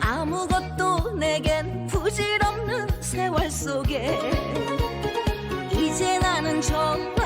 아무것도 내겐 부질없는 세월 속에 이제 나는 정말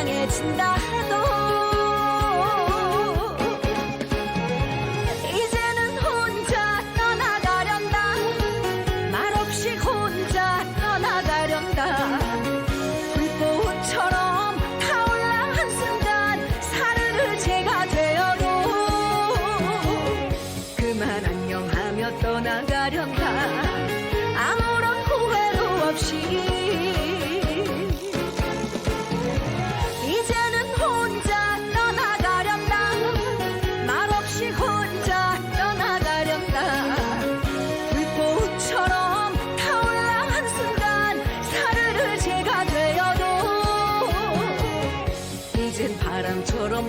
불쌍해진다 해도 이제는 혼자 떠나가련다. 말없이 혼자 떠나가련다. 불꽃처럼 타올라 한순간 사르르 제가 되어도 그만 안녕하며 떠나가련다.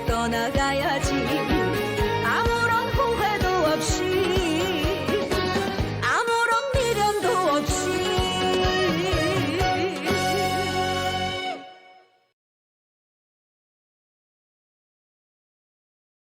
떠나가야